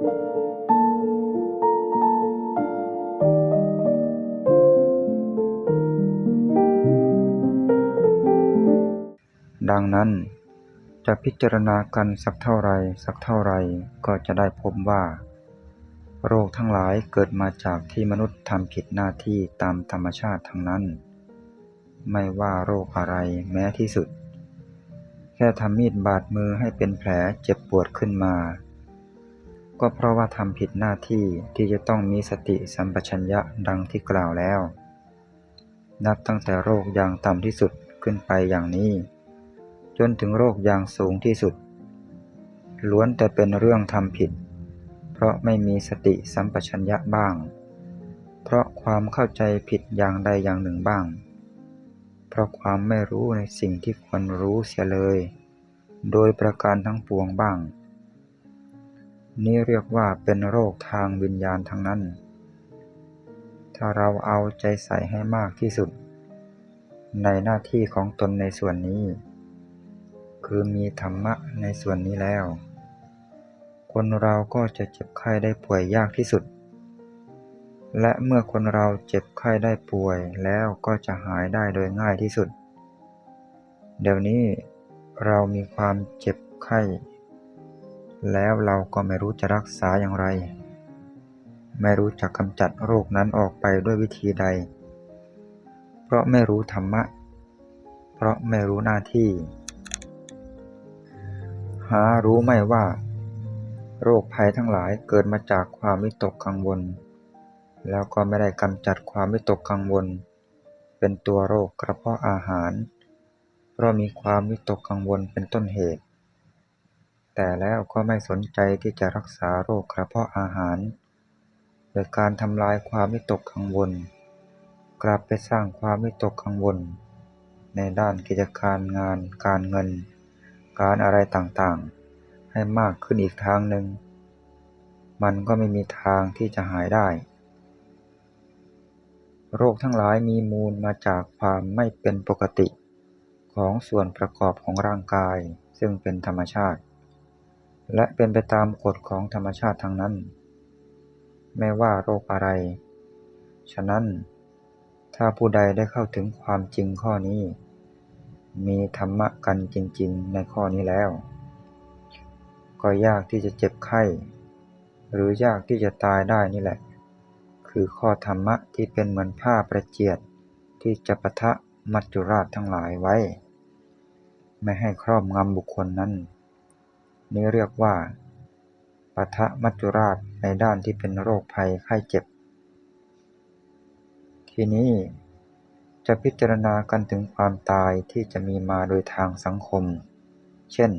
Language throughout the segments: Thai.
ดังนั้นจะพิจารณากันสักเท่าไรสักเท่าไรก็จะได้พบว่า โรคทั้งหลายเกิดมาจากที่มนุษย์ทำผิดหน้าที่ตามธรรมชาติทั้งนั้น ไม่ว่าโรคอะไรแม้ที่สุด แค่ทำมีดบาดมือให้เป็นแผลเจ็บปวดขึ้นมา ก็เพราะว่าทำผิดหน้าที่ที่จะต้องมีสติสัมปชัญญะดังที่กล่าวแล้ว นับตั้งแต่โรคอย่างต่ำที่สุดขึ้นไปอย่างนี้ จนถึงโรคอย่างสูงที่สุด ล้วนแต่เป็นเรื่องทำผิด เพราะไม่มีสติสัมปชัญญะบ้าง เพราะความเข้าใจผิดอย่างใดอย่างหนึ่งบ้าง เพราะความไม่รู้ในสิ่งที่ควรรู้เสียเลย โดยประการทั้งปวงบ้าง นี่เรียกว่าเป็นโรคทางวิญญาณทั้งนั้น ถ้าเราเอาใจใส่ให้มากที่สุด ในหน้าที่ของตนในส่วนนี้ คือมีธรรมะในส่วนนี้แล้ว คนเราก็จะเจ็บไข้ได้ป่วยยากที่สุด และเมื่อคนเราเจ็บไข้ได้ป่วยแล้วก็จะหายได้โดยง่ายที่สุด เดี๋ยวนี้เรามีความเจ็บไข้ แล้วเราก็ไม่รู้จะรักษาอย่างไร ไม่รู้จะกำจัดโรคนั้นออกไปด้วยวิธีใด เพราะไม่รู้ธรรมะ เพราะไม่รู้หน้าที่ หารู้ไม่ว่า โรคภัยทั้งหลายเกิดมาจากความวิตกกังวล แล้วก็ไม่ได้กำจัดความวิตกกังวล เป็นตัวโรคกระเพาะอาหาร เพราะมีความวิตกกังวลเป็นต้นเหตุ แต่แล้วก็ไม่สนใจที่จะรักษาโรคกระเพาะอาหาร โดยการทำลายความวิตกกังวล กลับไปสร้างความวิตกกังวล ในด้านกิจการงาน การเงิน การอะไรต่างๆ ให้มากขึ้นอีกทางหนึ่ง มันก็ไม่มีทางที่จะหายได้ โรคทั้งหลายมีมูลมาจากความไม่เป็นปกติของส่วนประกอบของร่างกายซึ่งเป็นธรรมชาติ และเป็นไปตามกฎของธรรมชาติทั้งนั้น ไม่ว่าโรคอะไร ฉะนั้น ถ้าผู้ใดได้เข้าถึงความจริงข้อนี้ มีธรรมะกันจริง ๆ ในข้อนี้แล้ว ก็ยากที่จะเจ็บไข้ หรือยากที่จะตายได้นี่แหละ คือข้อธรรมะที่เป็นเหมือนผ้าประเจียดที่จะปะทะมัจจุราชทั้งหลายไว้ ไม่ให้ครอบงำบุคคลนั้น นี้เรียกว่าปะทะมัจจุราชในด้านที่เป็นโรคภัยไข้เจ็บ ทีนี้จะพิจารณากันถึงความตายที่จะมีมาโดยทางสังคม เช่น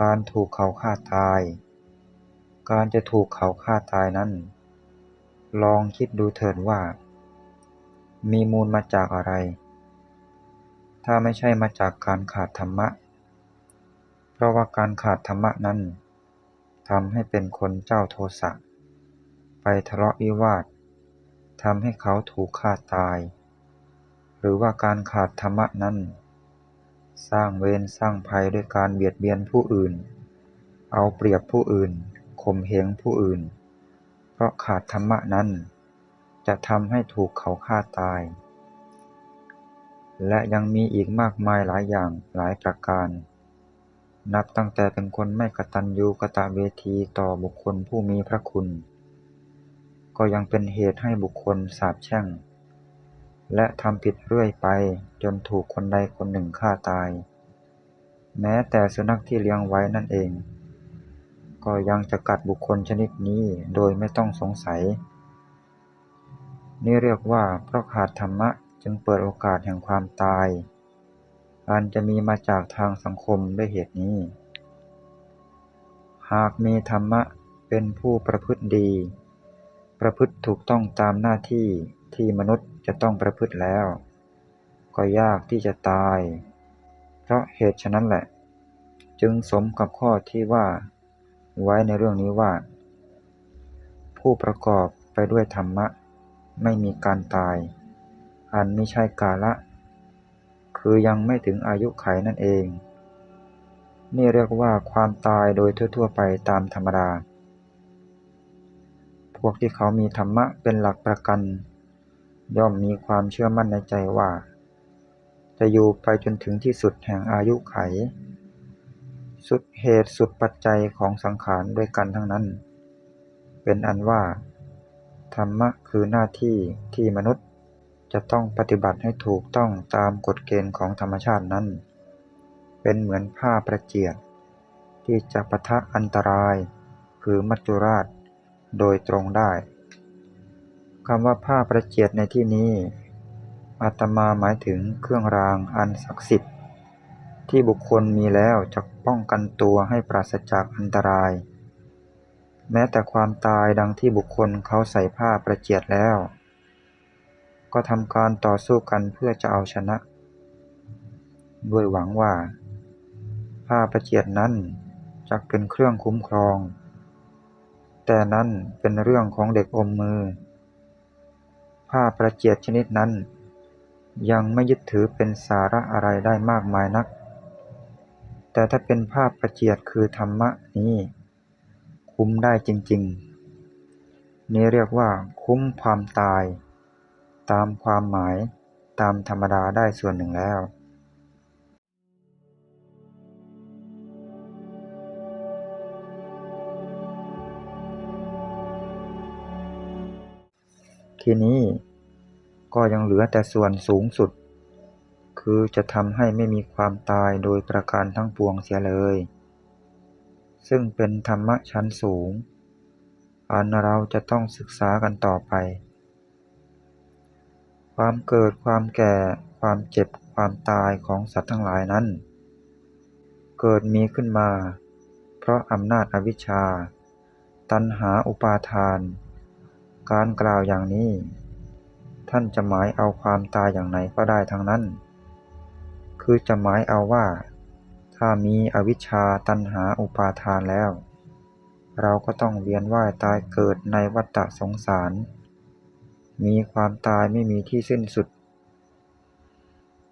การถูกเขาฆ่าตาย การจะถูกเขาฆ่าตายนั้น ลองคิดดูเถิดว่า มีมูลมาจากอะไร ถ้าไม่ใช่มาจากการขาดธรรมะ เพราะว่าการขาดธรรมะนั้นทำให้เป็นคนเจ้าโทสะ ไปทะเลาะวิวาททำให้เขาถูกฆ่าตาย หรือว่าการขาดธรรมะนั้น สร้างเวรสร้างภัยด้วยการเบียดเบียนผู้อื่น เอาเปรียบผู้อื่นข่มเหงผู้อื่น เพราะขาดธรรมะนั้น จะทำให้ถูกเขาฆ่าตาย และยังมีอีกมากมายหลายอย่างหลายประการ นับตั้งแต่เป็นคนไม่กตัญญูกตเวทีต่อบุคคลผู้มีพระคุณ ก็ยังเป็นเหตุให้บุคคลสาปแช่ง และทำผิดเรื่อยไปจนถูกคนใดคนหนึ่งฆ่าตาย แม้แต่สุนัขที่เลี้ยงไว้นั่นเอง ก็ยังจะกัดบุคคลชนิดนี้โดยไม่ต้องสงสัย นี่เรียกว่าเพราะขาดธรรมะจึงเปิดโอกาสแห่งความตาย อันจะมีมาจากทางสังคมด้วยเหตุนี้ หากมีธรรมะเป็นผู้ประพฤติดี ประพฤติถูกต้องตามหน้าที่ที่มนุษย์จะต้องประพฤติแล้ว ก็ยากที่จะตาย เพราะเหตุฉะนั้นแหละ จึงสมกับข้อที่ว่า ไว้ในเรื่องนี้ว่า ผู้ประกอบไปด้วยธรรมะ ไม่มีการตาย อันไม่ใช่กาละ คือยังไม่ถึงอายุไขนั่นเอง นี่เรียกว่าความตายโดยทั่ว ๆ ไปตามธรรมดา พวกที่เขามีธรรมะเป็นหลักประกัน ย่อมมีความเชื่อมั่นในใจว่า จะอยู่ไปจนถึงที่สุดแห่งอายุไข สุดเหตุสุดปัจจัยของสังขารด้วยกันทั้งนั้น เป็นอันว่า ธรรมะคือหน้าที่ที่มนุษย์ จะต้องปฏิบัติให้ถูกต้องตามกฎเกณฑ์ของธรรมชาตินั้น เป็นเหมือนผ้าประเจียดที่จะปะทะอันตราย คือมัจจุราชโดยตรงได้คำว่าผ้าประเจียดในที่นี้อาตมาหมายถึงเครื่องรางอันศักดิ์สิทธิ์ ที่บุคคลมีแล้วจะป้องกันตัวให้ปราศจากอันตราย แม้แต่ความตายดังที่บุคคลเขาใส่ผ้าประเจียดแล้ว ก็ทำการต่อสู้กันเพื่อจะเอาชนะ ด้วยหวังว่า ผ้าประเจียดนั้นจะเป็นเครื่องคุ้มครอง แต่นั้นเป็นเรื่องของเด็กอมมือ ผ้าประเจียดชนิดนั้น ยังไม่ยึดถือเป็นสาระอะไรได้มากมายนัก แต่ถ้าเป็นผ้าประเจียดคือธรรมะนี้ คุ้มได้จริง ๆ นี้เรียกว่าคุ้มความตาย ตามความหมายตามธรรมดาได้ส่วนหนึ่งแล้วทีนี้ก็ยังเหลือแต่ส่วนสูงสุด คือจะทำให้ไม่มีความตายโดยประการทั้งปวงเสียเลย ซึ่งเป็นธรรมะชั้นสูง อันเราจะต้องศึกษากันต่อไป ความเกิดความแก่ ความเจ็บความตายของสัตว์ทั้งหลายนั้น เกิดมีขึ้นมา เพราะอำนาจอวิชชา ตัณหาอุปาทาน การกล่าวอย่างนี้ ท่านจะหมายเอาความตายอย่างไหนก็ได้ทั้งนั้น คือจะหมายเอาว่า ถ้ามีอวิชชาตัณหาอุปาทานแล้ว เราก็ต้องเวียนว่ายตายเกิดในวัฏฏะสงสาร มีความตายไม่มีที่สิ้นสุด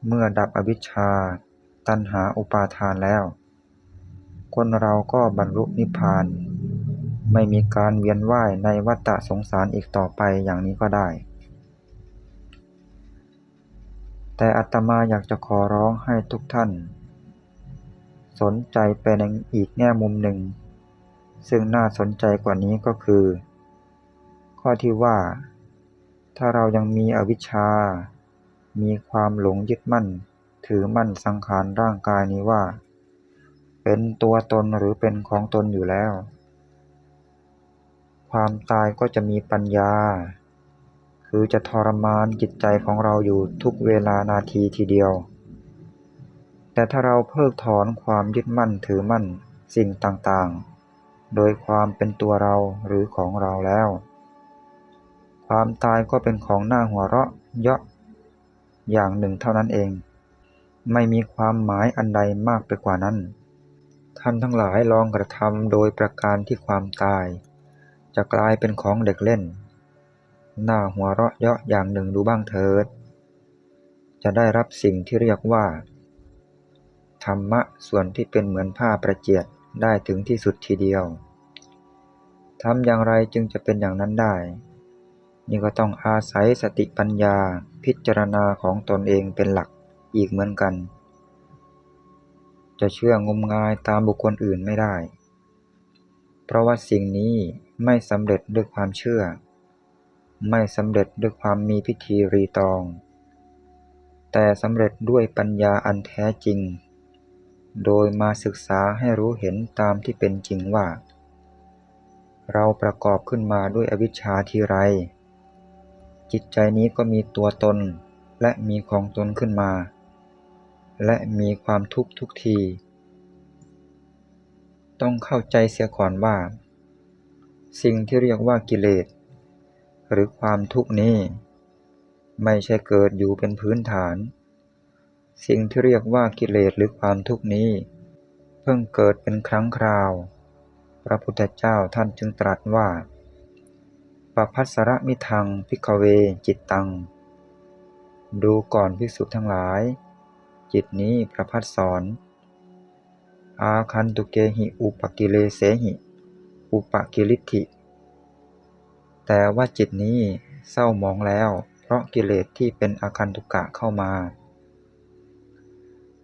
เมื่อดับอวิชชา ตัณหาอุปาทานแล้ว คนเราก็บรรลุนิพพาน ไม่มีการเวียนว่ายในวัฏสงสารอีกต่อไปอย่างนี้ก็ได้ แต่อาตมาอยากจะขอร้องให้ทุกท่าน สนใจไปในอีกแง่มุมหนึ่ง ซึ่งน่าสนใจกว่านี้ก็คือ ข้อที่ว่า ถ้าเรายังมีอวิชชา มีความหลงยึดมั่น ถือมั่นสังขารร่างกายนี้ว่า เป็นตัวตนหรือเป็นของตนอยู่แล้ว ความตายก็จะมีปัญญา คือจะทรมานจิตใจของเราอยู่ทุกเวลานาทีทีเดียว แต่ถ้าเราเพิกถอนความยึดมั่นถือมั่นสิ่งต่างๆ โดยความเป็นตัวเราหรือของเราแล้ว ความตายก็เป็นของหน้าหัวเราะเยาะอย่างหนึ่งเท่านั้นเอง ไม่มีความหมายอันใดมากไปกว่านั้น ท่านทั้งหลายลองกระทำโดยประการที่ความตาย จะกลายเป็นของเด็กเล่น หน้าหัวเราะเยาะอย่างหนึ่งดูบ้างเถิด จะได้รับสิ่งที่เรียกว่า ธรรมะส่วนที่เป็นเหมือนผ้าประเจียดได้ถึงที่สุดทีเดียวทำอย่างไรจึงจะเป็นอย่างนั้นได้ นี่ก็ต้องอาศัยสติปัญญาพิจารณาของตนเองเป็นหลักอีกเหมือนกัน จะเชื่องมงายตามบุคคลอื่นไม่ได้ เพราะว่าสิ่งนี้ไม่สำเร็จด้วยความเชื่อ ไม่สำเร็จด้วยความมีพิธีรีตอง แต่สำเร็จด้วยปัญญาอันแท้จริง โดยมาศึกษาให้รู้เห็นตามที่เป็นจริงว่า เราประกอบขึ้นมาด้วยอวิชชาทีไร จิตใจนี้ก็มีตัวตนและมีของตนขึ้นมา และมีความทุกข์ทุกที ต้องเข้าใจเสียก่อนว่า สิ่งที่เรียกว่ากิเลส หรือความทุกข์นี้ ไม่ใช่เกิดอยู่เป็นพื้นฐาน สิ่งที่เรียกว่ากิเลสหรือความทุกข์นี้ เพิ่งเกิดเป็นครั้งคราว พระพุทธเจ้าท่านจึงตรัสว่า ปพัสระมิทังพิกเวจิตตัง ดูก่อนภิกษุทั้งหลาย จิตนี้ประพัดสอน อาคันตุเกหิอุปกิเลเสหิ อุปกิริธิ แต่ว่าจิตนี้เศร้ามองแล้ว เพราะกิเลสที่เป็นอาคันตุกะเข้ามา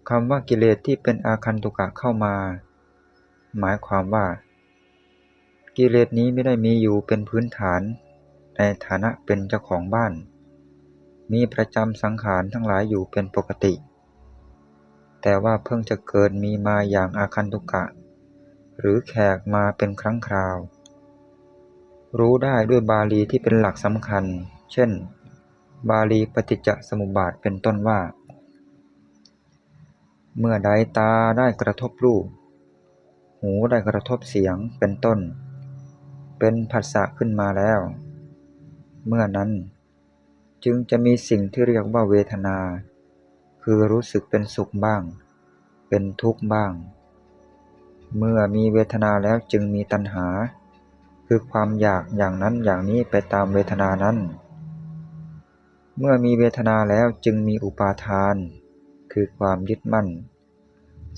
คำว่ากิเลสที่เป็นอาคันตุกะเข้ามา หมายความว่า กิเลสนี้ไม่ได้มีอยู่เป็นพื้นฐาน ในฐานะเป็นเจ้าของบ้าน มีประจำสังขารทั้งหลายอยู่เป็นปกติ แต่ว่าเพิ่งจะเกิดมีมาอย่างอาคันตุกะ หรือแขกมาเป็นครั้งคราว รู้ได้ด้วยบาลีที่เป็นหลักสำคัญ เช่น บาลีปฏิจจสมุปบาทเป็นต้นว่า เมื่อใดตาได้กระทบรูป หูได้กระทบเสียงเป็นต้น เป็นผัสสะขึ้นมาแล้ว เมื่อนั้น จึงจะมีสิ่งที่เรียกว่าเวทนา คือรู้สึกเป็นสุขบ้าง เป็นทุกข์บ้าง เมื่อมีเวทนาแล้วจึงมีตัณหา คือความอยากอย่างนั้นอย่างนี้ไปตามเวทนานั้น เมื่อมีเวทนาแล้วจึงมีอุปาทาน คือความยึดมั่น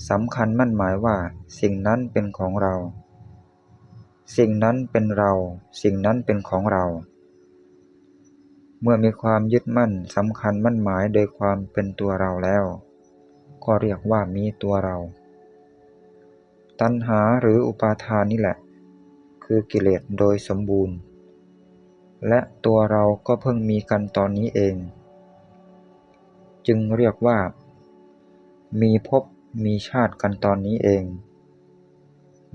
สำคัญมั่นหมายว่า สิ่งนั้นเป็นของเรา สิ่งนั้นเป็นเรา สิ่งนั้นเป็นของเรา เมื่อมีความยึดมั่นสำคัญมั่นหมายโดยความเป็นตัวเราแล้ว ก็เรียกว่ามีตัวเรา ตัณหาหรืออุปาทานนี่แหละ คือกิเลสโดยสมบูรณ์ และตัวเราก็เพิ่งมีกันตอนนี้เอง จึงเรียกว่า มีภพมีชาติกันตอนนี้เอง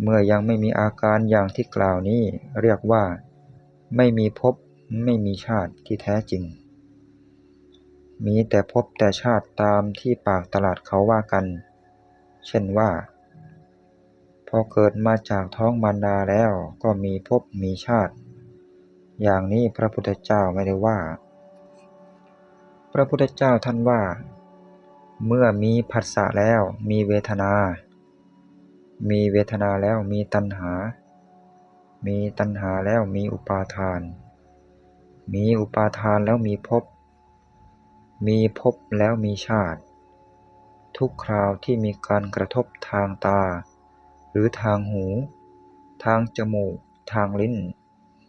เมื่อยังไม่มีอาการอย่างที่กล่าวนี้เรียกว่า ไม่มีภพ ไม่มีชาติที่แท้จริง มีแต่ภพแต่ชาติตามที่ปากตลาดเขาว่ากัน เช่นว่า พอเกิดมาจากท้องมารดาแล้วก็มีภพมีชาติ อย่างนี้พระพุทธเจ้าไม่ได้ว่า พระพุทธเจ้าท่านว่า เมื่อมีผัสสะแล้วมีเวทนา มีเวทนาแล้วมีตัณหามีตัณหาแล้วมีอุปาทาน มีอุปาทานแล้วมีภพ มีภพแล้วมีชาติ ทุกคราวที่มีการกระทบทางตา หรือทางหู ทางจมูก ทางลิ้น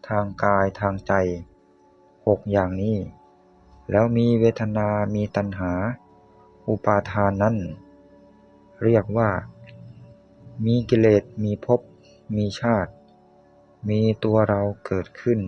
ทางกายทางใจหกอย่างนี้ แล้วมีเวทนา มีตัณหา อุปาทานนั้น เรียกว่า มีกิเลส มีภพ มีชาติ มีตัวเราเกิดขึ้น